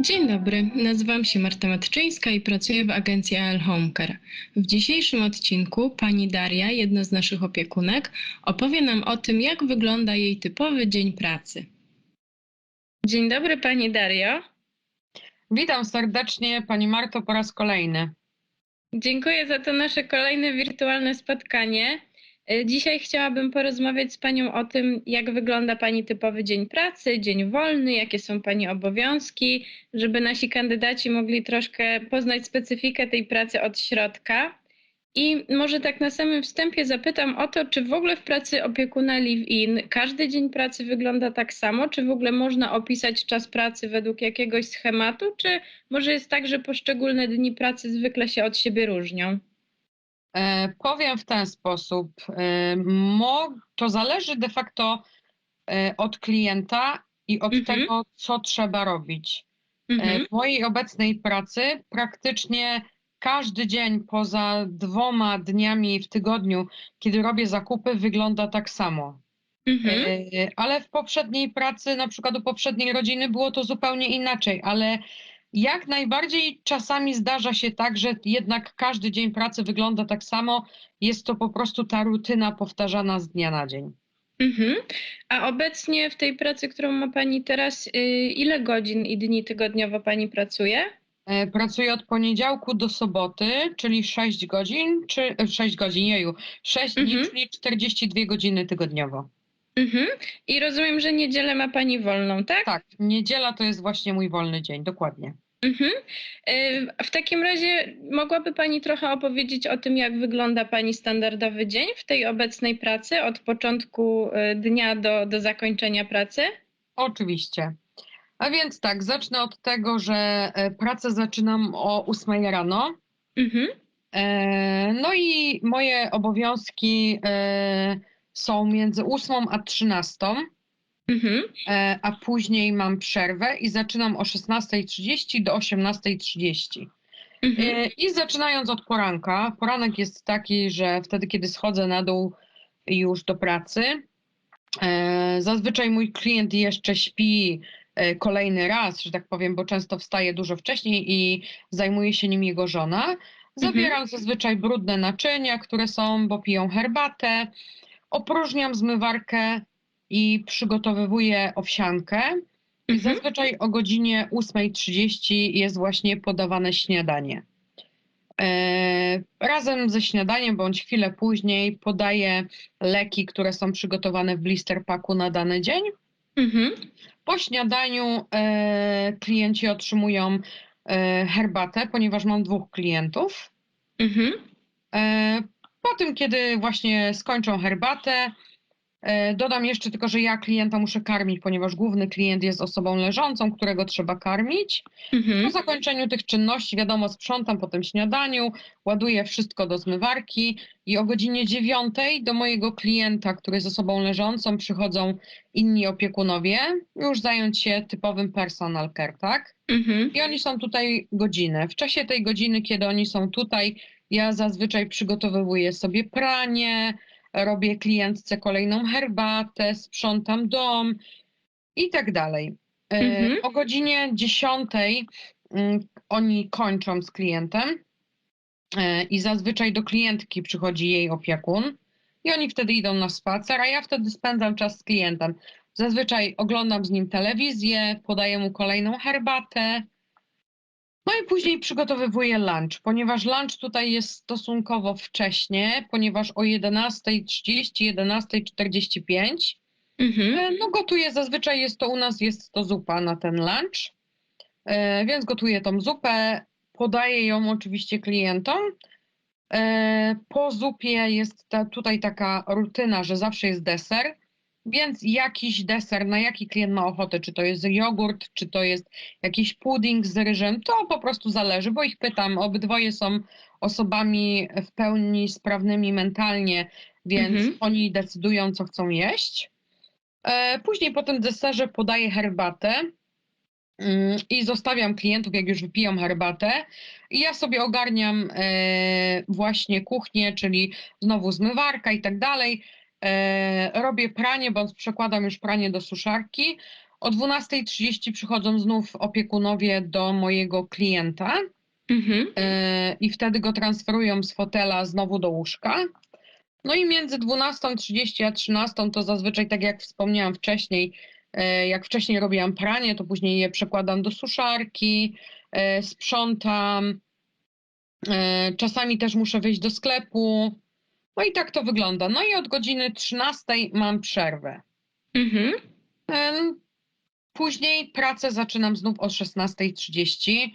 Dzień dobry, nazywam się Marta Matczyńska i pracuję w agencji AL Homecare. W dzisiejszym odcinku pani Daria, jedna z naszych opiekunek, opowie nam o tym, jak wygląda jej typowy dzień pracy. Dzień dobry pani Dario. Witam serdecznie Pani Marto po raz kolejny. Dziękuję za to nasze kolejne wirtualne spotkanie. Y, Dzisiaj chciałabym porozmawiać z Panią o tym, jak wygląda Pani typowy dzień pracy, dzień wolny, jakie są Pani obowiązki, żeby nasi kandydaci mogli troszkę poznać specyfikę tej pracy od środka. I może tak na samym wstępie zapytam o to, czy w ogóle w pracy opiekuna live-in każdy dzień pracy wygląda tak samo, czy w ogóle można opisać czas pracy według jakiegoś schematu, czy może jest tak, że poszczególne dni pracy zwykle się od siebie różnią? E, powiem w ten sposób. E, to zależy de facto e, od klienta i od Mhm. tego, co trzeba robić. Mhm. w mojej obecnej pracy praktycznie każdy dzień poza dwoma dniami w tygodniu, kiedy robię zakupy, wygląda tak samo. Mhm. Ale w poprzedniej pracy, na przykład u poprzedniej rodziny, było to zupełnie inaczej, ale jak najbardziej czasami zdarza się tak, że jednak każdy dzień pracy wygląda tak samo. Jest to po prostu ta rutyna powtarzana z dnia na dzień. Mhm. A obecnie w tej pracy, którą ma Pani teraz, y, ile godzin i dni tygodniowo Pani pracuje? E, Pracuję od poniedziałku do soboty, czyli 6 godzin, czy e, 6 godzin, jeju, 6 dni, Mhm. czyli 42 godziny tygodniowo. Mhm. I rozumiem, że niedzielę ma Pani wolną, tak? Tak, niedziela to jest właśnie mój wolny dzień, dokładnie. Mhm. W takim razie mogłaby Pani trochę opowiedzieć o tym, jak wygląda Pani standardowy dzień w tej obecnej pracy, od początku y, dnia do, do zakończenia pracy? Oczywiście. A więc tak, zacznę od tego, że e, pracę zaczynam o 8 rano. Mhm. E, No i moje obowiązki e, są między 8 a 13, Mhm. e, a później mam przerwę i zaczynam o 16.30 do 18.30. Mhm. E, I zaczynając od poranka, poranek jest taki, że wtedy, kiedy schodzę na dół już do pracy, e, zazwyczaj mój klient jeszcze śpi kolejny raz, że tak powiem, bo często wstaje dużo wcześniej i zajmuje się nim jego żona. Zabieram zazwyczaj brudne naczynia, które są, bo piją herbatę, opróżniam zmywarkę i przygotowywuję owsiankę. I Mhm. zazwyczaj o godzinie 8.30 jest właśnie podawane śniadanie. E, Razem ze śniadaniem bądź chwilę później podaję leki, które są przygotowane w blister packu na dany dzień. Mhm. Po śniadaniu e, klienci otrzymują e, herbatę, ponieważ mam dwóch klientów. Mhm. E, Po tym, kiedy właśnie skończą herbatę, dodam jeszcze tylko, że ja klienta muszę karmić, ponieważ główny klient jest osobą leżącą, którego trzeba karmić. Po Mhm. zakończeniu tych czynności, wiadomo, sprzątam po tym śniadaniu, ładuję wszystko do zmywarki i o godzinie dziewiątej do mojego klienta, który jest osobą leżącą, przychodzą inni opiekunowie, już zająć się typowym personal care, tak? Mhm. I oni są tutaj godzinę. W czasie tej godziny, kiedy oni są tutaj, ja zazwyczaj przygotowuję sobie pranie, robię klientce kolejną herbatę, sprzątam dom i tak dalej. E, Mhm. O godzinie 10 mm, oni kończą z klientem e, i zazwyczaj do klientki przychodzi jej opiekun i oni wtedy idą na spacer, a ja wtedy spędzam czas z klientem. Zazwyczaj oglądam z nim telewizję, podaję mu kolejną herbatę. No i później przygotowywuję lunch, ponieważ lunch tutaj jest stosunkowo wcześnie, ponieważ o 11.30, 11.45 Mhm. E, No gotuję, zazwyczaj jest to u nas, jest to zupa na ten lunch, E, więc gotuję tą zupę, podaję ją oczywiście klientom. E, Po zupie jest ta, tutaj taka rutyna, że zawsze jest deser, więc jakiś deser, na jaki klient ma ochotę, czy to jest jogurt, czy to jest jakiś pudding z ryżem, to po prostu zależy, bo ich pytam, obydwoje są osobami w pełni sprawnymi mentalnie, więc Mhm. oni decydują, co chcą jeść. E, Później po tym deserze podaję herbatę mm, i zostawiam klientów, jak już wypiją herbatę. I ja sobie ogarniam e, właśnie kuchnię, czyli znowu zmywarka i tak dalej. E, Robię pranie, bądź przekładam już pranie do suszarki. O 12.30 przychodzą znów opiekunowie do mojego klienta Mhm. e, i wtedy go transferują z fotela znowu do łóżka. No i między 12.30 a 13 to zazwyczaj, tak jak wspomniałam wcześniej, e, jak wcześniej robiłam pranie, to później je przekładam do suszarki, sprzątam. Czasami też muszę wyjść do sklepu. No i tak to wygląda. No i od godziny 13 mam przerwę. Mhm. Później pracę zaczynam znów o 16.30,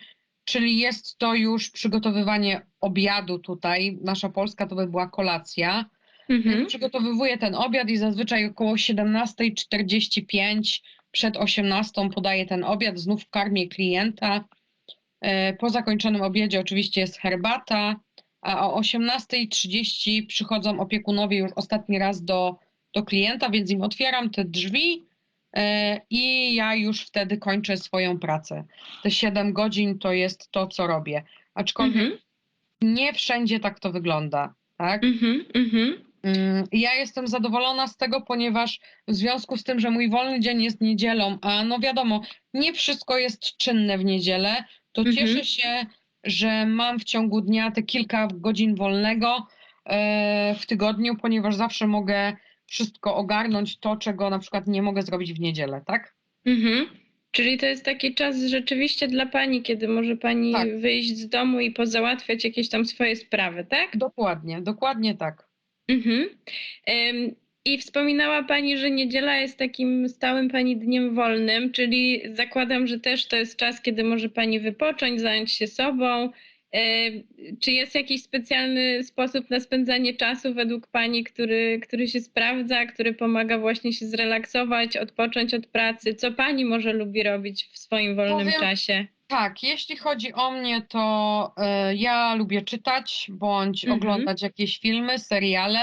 czyli jest to już przygotowywanie obiadu tutaj. Nasza Polska to by była kolacja. Mhm. Przygotowywuję ten obiad i zazwyczaj około 17.45 przed 18.00 podaję ten obiad, znów karmię klienta. E, Po zakończonym obiedzie oczywiście jest herbata, a o 18.30 przychodzą opiekunowie już ostatni raz do, do klienta, więc im otwieram te drzwi e, i ja już wtedy kończę swoją pracę. Te 7 godzin to jest to, co robię. Aczkolwiek Mhm. nie wszędzie tak to wygląda. Tak? Mhm. Mhm. Mm, Ja jestem zadowolona z tego, ponieważ w związku z tym, że mój wolny dzień jest niedzielą, a no wiadomo, nie wszystko jest czynne w niedzielę, to Mhm. cieszę się, że mam w ciągu dnia te kilka godzin wolnego e, w tygodniu, ponieważ zawsze mogę wszystko ogarnąć to, czego na przykład nie mogę zrobić w niedzielę, tak? Mhm. Czyli to jest taki czas rzeczywiście dla Pani, kiedy może Pani Tak. wyjść z domu i pozałatwiać jakieś tam swoje sprawy, tak? Dokładnie, dokładnie tak. Mhm. I wspominała Pani, że niedziela jest takim stałym Pani dniem wolnym, czyli zakładam, że też to jest czas, kiedy może Pani wypocząć, zająć się sobą. Ym, Czy jest jakiś specjalny sposób na spędzanie czasu według Pani, który, który się sprawdza, który pomaga właśnie się zrelaksować, odpocząć od pracy? Co Pani może lubi robić w swoim wolnym Powiem- czasie? Tak, jeśli chodzi o mnie, to e, ja lubię czytać bądź Mhm. oglądać jakieś filmy, seriale.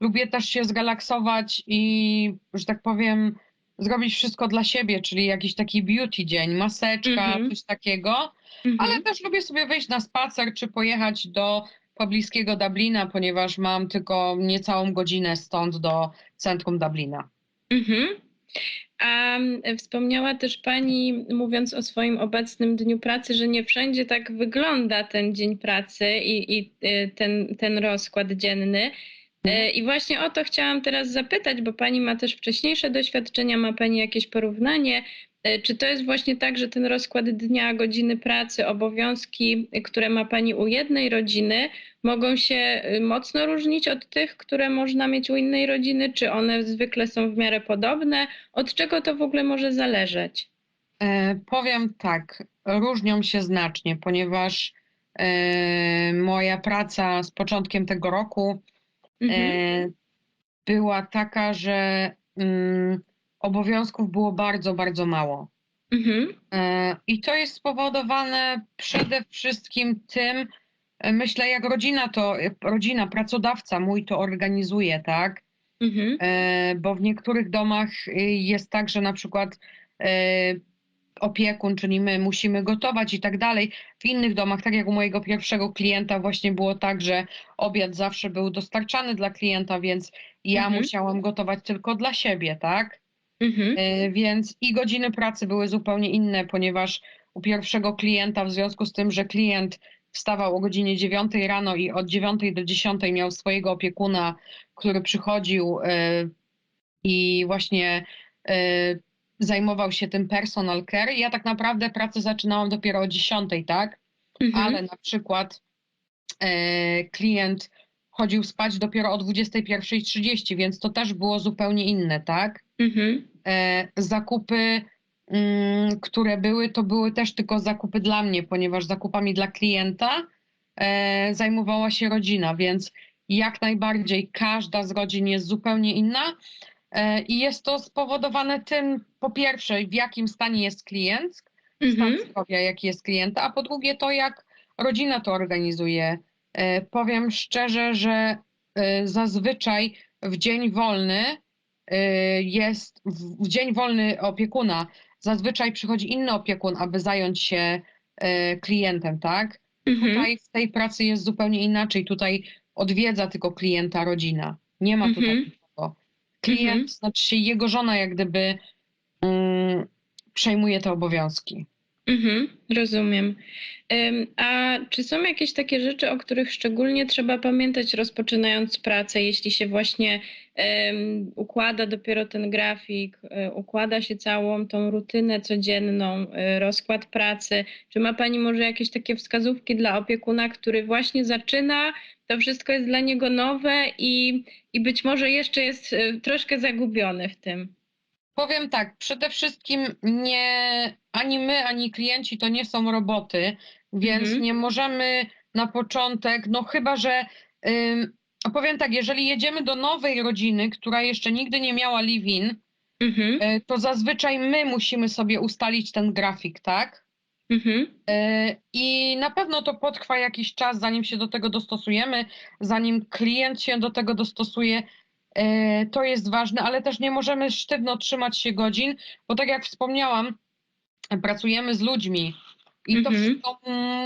Lubię też się zrelaksować i, że tak powiem, zrobić wszystko dla siebie, czyli jakiś taki beauty dzień, maseczka, Mhm. coś takiego. Mhm. Ale też lubię sobie wyjść na spacer czy pojechać do pobliskiego Dublina, ponieważ mam tylko niecałą godzinę stąd do centrum Dublina. Mhm. A mm, wspomniała też Pani, mówiąc o swoim obecnym dniu pracy, że nie wszędzie tak wygląda ten dzień pracy i, i y, ten, ten rozkład dzienny. Y, I właśnie o to chciałam teraz zapytać, bo Pani ma też wcześniejsze doświadczenia, ma Pani jakieś porównanie. Y, Czy to jest właśnie tak, że ten rozkład dnia, godziny pracy, obowiązki, które ma Pani u jednej rodziny, mogą się y, mocno różnić od tych, które można mieć u innej rodziny? Czy one zwykle są w miarę podobne? Od czego to w ogóle może zależeć? E, Powiem tak, różnią się znacznie, ponieważ e, moja praca z początkiem tego roku Mhm. e, była taka, że mm, obowiązków było bardzo, bardzo mało. Mhm. E, I to jest spowodowane przede wszystkim tym, e, myślę, jak rodzina to, rodzina, pracodawca mój to organizuje, tak? Mhm. Bo w niektórych domach y, jest tak, że na przykład opiekun, czyli my musimy gotować i tak dalej. W innych domach, tak jak u mojego pierwszego klienta, właśnie było tak, że obiad zawsze był dostarczany dla klienta, więc ja Mhm. musiałam gotować tylko dla siebie, tak? Mhm. E, Więc i godziny pracy były zupełnie inne, ponieważ u pierwszego klienta, w związku z tym, że klient wstawał o godzinie 9 rano i od 9 do 10 miał swojego opiekuna, który przychodził e, i właśnie e, zajmował się tym personal care. Ja tak naprawdę pracę zaczynałam dopiero o 10, tak? Mhm. Ale na przykład e, klient chodził spać dopiero o 21.30, więc to też było zupełnie inne, tak? Mhm. E, zakupy, mm, które były, to były też tylko zakupy dla mnie, ponieważ zakupami dla klienta e, zajmowała się rodzina, więc jak najbardziej każda z rodzin jest zupełnie inna i jest to spowodowane tym, po pierwsze, w jakim stanie jest klient, stan Mhm. zdrowia, jaki jest klienta, a po drugie to, jak rodzina to organizuje. E, Powiem szczerze, że e, zazwyczaj w dzień wolny e, jest, w dzień wolny opiekuna, zazwyczaj przychodzi inny opiekun, aby zająć się e, klientem, tak? Mhm. Tutaj w tej pracy jest zupełnie inaczej. Tutaj odwiedza tylko klienta rodzina. Nie ma tutaj Mhm. Nikogo. Klient, Mhm. znaczy jego żona jak gdyby mm, przejmuje te obowiązki. Mhm, rozumiem. A czy są jakieś takie rzeczy, o których szczególnie trzeba pamiętać, rozpoczynając pracę, jeśli się właśnie em, układa dopiero ten grafik, y, układa się całą tą rutynę codzienną, y, rozkład pracy? Czy ma Pani może jakieś takie wskazówki dla opiekuna, który właśnie zaczyna, to wszystko jest dla niego nowe i, i być może jeszcze jest y, troszkę zagubiony w tym? Powiem tak, przede wszystkim nie, ani my, ani klienci to nie są roboty, więc Mhm. nie możemy na początek, no chyba, że ym, powiem tak, jeżeli jedziemy do nowej rodziny, która jeszcze nigdy nie miała live-in, Mhm, y, to zazwyczaj my musimy sobie ustalić ten grafik, tak? mhm, Y, I na pewno to potrwa jakiś czas, zanim się do tego dostosujemy, zanim klient się do tego dostosuje. Y, To jest ważne, ale też nie możemy sztywno trzymać się godzin, bo tak jak wspomniałam, pracujemy z ludźmi i to Mhm. wszystko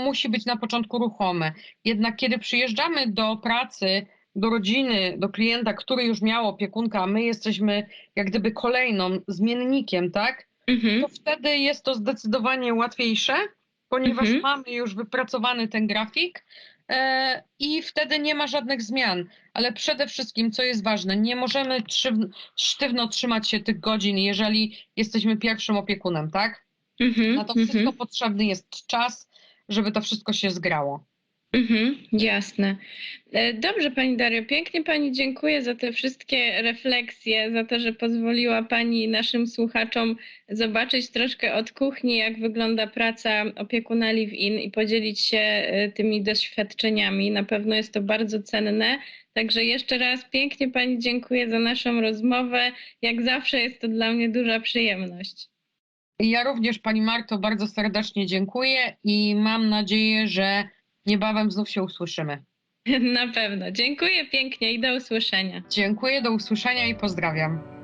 musi być na początku ruchome. Jednak kiedy przyjeżdżamy do pracy, do rodziny, do klienta, który już miał opiekunkę, a my jesteśmy jak gdyby kolejną zmiennikiem, tak? mhm. to wtedy jest to zdecydowanie łatwiejsze, ponieważ Mhm. mamy już wypracowany ten grafik e, i wtedy nie ma żadnych zmian. Ale przede wszystkim, co jest ważne, nie możemy sztywno trzymać się tych godzin, jeżeli jesteśmy pierwszym opiekunem, tak? Mhm, Na to wszystko mhm, potrzebny jest czas, żeby to wszystko się zgrało. Mhm, jasne. E, Dobrze, Pani Dario, pięknie Pani dziękuję za te wszystkie refleksje, za to, że pozwoliła Pani naszym słuchaczom zobaczyć troszkę od kuchni, jak wygląda praca opiekuna live-in i podzielić się e, tymi doświadczeniami. Na pewno jest to bardzo cenne. Także jeszcze raz pięknie Pani dziękuję za naszą rozmowę. Jak zawsze jest to dla mnie duża przyjemność. Ja również Pani Marto bardzo serdecznie dziękuję i mam nadzieję, że niebawem znów się usłyszymy. Na pewno. Dziękuję pięknie i do usłyszenia. Dziękuję, do usłyszenia i pozdrawiam.